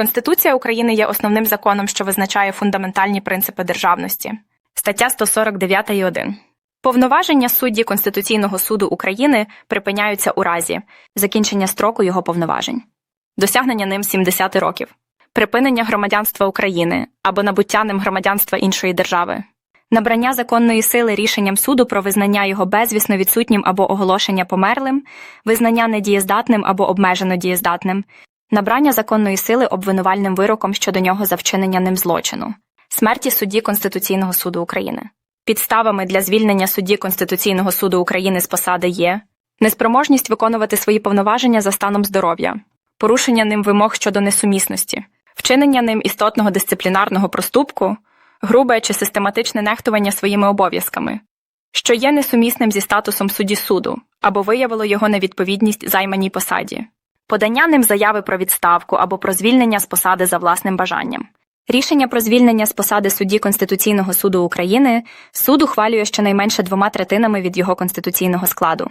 Конституція України є основним законом, що визначає фундаментальні принципи державності. Стаття 149.1. Повноваження судді Конституційного суду України припиняються у разі закінчення строку його повноважень, досягнення ним 70 років, припинення громадянства України або набуття ним громадянства іншої держави, набрання законної сили рішенням суду про визнання його безвісно відсутнім або оголошення померлим, визнання недієздатним або обмежено дієздатним, набрання законної сили обвинувальним вироком щодо нього за вчинення ним злочину, смерті судді Конституційного суду України. Підставами для звільнення судді Конституційного суду України з посади є неспроможність виконувати свої повноваження за станом здоров'я, порушення ним вимог щодо несумісності, вчинення ним істотного дисциплінарного проступку, грубе чи систематичне нехтування своїми обов'язками, що є несумісним зі статусом судді суду або виявило його невідповідність займаній посаді, подання ним заяви про відставку або про звільнення з посади за власним бажанням. Рішення про звільнення з посади судді Конституційного суду України суд ухвалює щонайменше двома третинами від його конституційного складу.